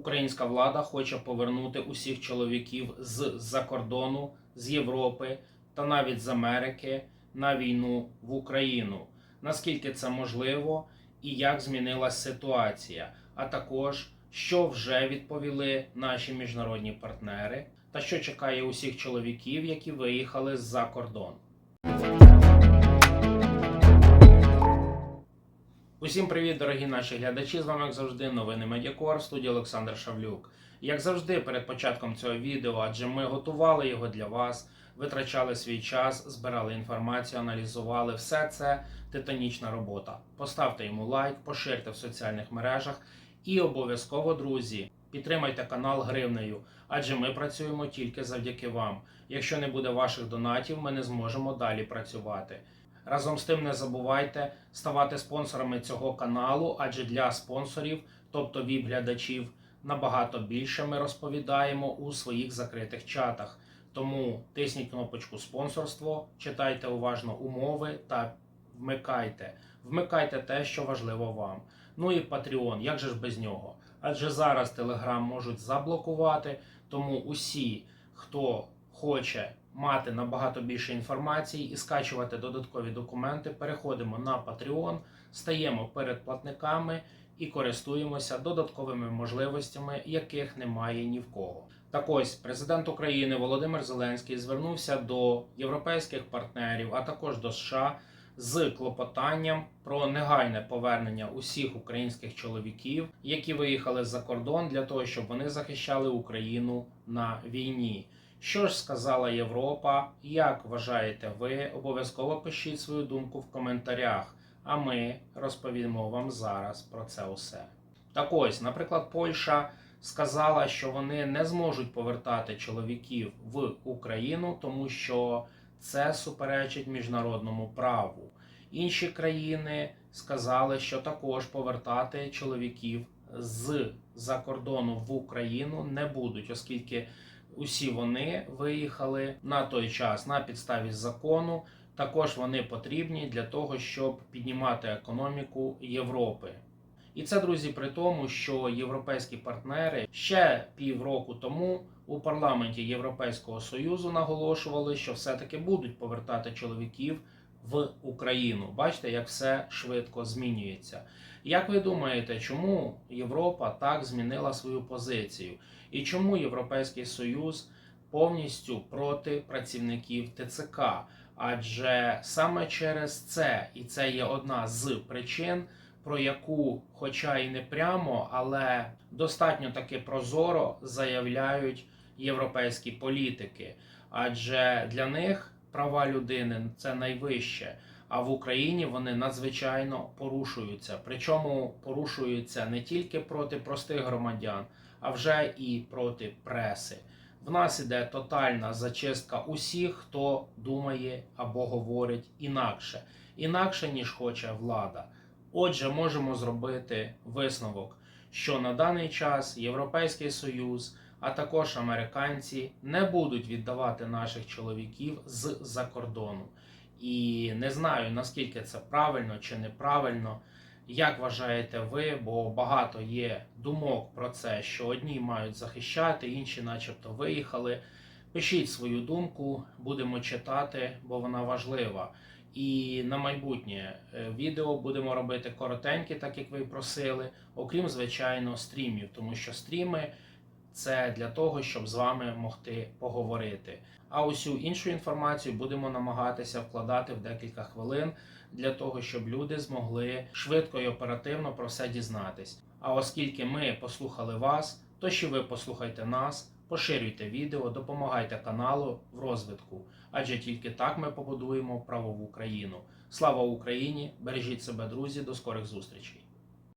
Українська влада хоче повернути усіх чоловіків з-за кордону, з Європи та навіть з Америки на війну в Україну. Наскільки це можливо і як змінилась ситуація, а також що вже відповіли наші міжнародні партнери, та що чекає усіх чоловіків, які виїхали з-за кордон. Усім привіт, дорогі наші глядачі! З вами, як завжди, новини Медіакор, студія Олександр Шавлюк. Як завжди, перед початком цього відео, адже ми готували його для вас, витрачали свій час, збирали інформацію, аналізували все це титанічна робота. Поставте йому лайк, поширте в соціальних мережах і обов'язково, друзі, підтримайте канал гривнею, адже ми працюємо тільки завдяки вам. Якщо не буде ваших донатів, ми не зможемо далі працювати. Разом з тим не забувайте ставати спонсорами цього каналу, адже для спонсорів, тобто ВІП-глядачів, набагато більше ми розповідаємо у своїх закритих чатах. Тому тисніть кнопочку спонсорство, читайте уважно умови та вмикайте. Вмикайте те, що важливо вам. Ну і Patreon, як же ж без нього? Адже зараз Telegram можуть заблокувати, тому усі, хто хоче мати набагато більше інформації і скачувати додаткові документи, переходимо на Patreon, стаємо передплатниками і користуємося додатковими можливостями, яких немає ні в кого. Так ось президент України Володимир Зеленський звернувся до європейських партнерів, а також до США з клопотанням про негайне повернення усіх українських чоловіків, які виїхали за кордон, для того, щоб вони захищали Україну на війні. Що ж сказала Європа? Як вважаєте ви? Обов'язково пишіть свою думку в коментарях, а ми розповімо вам зараз про це усе. Так ось, наприклад, Польща сказала, що вони не зможуть повертати чоловіків в Україну, тому що це суперечить міжнародному праву. Інші країни сказали, що також повертати чоловіків з-за кордону в Україну не будуть, оскільки усі вони виїхали на той час на підставі закону. Також вони потрібні для того, щоб піднімати економіку Європи. І це, друзі, при тому, що європейські партнери ще півроку тому у парламенті Європейського союзу наголошували, що все-таки будуть повертати чоловіків в Україну. Бачите, як все швидко змінюється. Як ви думаєте, чому Європа так змінила свою позицію? І чому Європейський Союз повністю проти працівників ТЦК? Адже саме через це, і це є одна з причин, про яку, хоча і не прямо, але достатньо таки прозоро заявляють європейські політики. Адже для них права людини це найвище. А в Україні вони надзвичайно порушуються. Причому порушуються не тільки проти простих громадян, а вже і проти преси. В нас іде тотальна зачистка усіх, хто думає або говорить інакше, інакше ніж хоче влада. Отже, можемо зробити висновок, що на даний час Європейський Союз, а також американці не будуть віддавати наших чоловіків з-за кордону. І не знаю наскільки це правильно чи неправильно. Як вважаєте ви? Бо багато є думок про це, що одні мають захищати, інші, начебто, виїхали. Пишіть свою думку, будемо читати, бо вона важлива. І на майбутнє е, відео будемо робити коротенькі, так як ви просили, окрім звичайно стрімів, тому що стріми це для того, щоб з вами могти поговорити. А усю іншу інформацію будемо намагатися вкладати в декілька хвилин для того, щоб люди змогли швидко і оперативно про все дізнатись. А оскільки ми послухали вас, то ще ви послухайте нас, поширюйте відео, допомагайте каналу в розвитку, адже тільки так ми побудуємо правову країну. Слава Україні! Бережіть себе, друзі! До скорих зустрічей!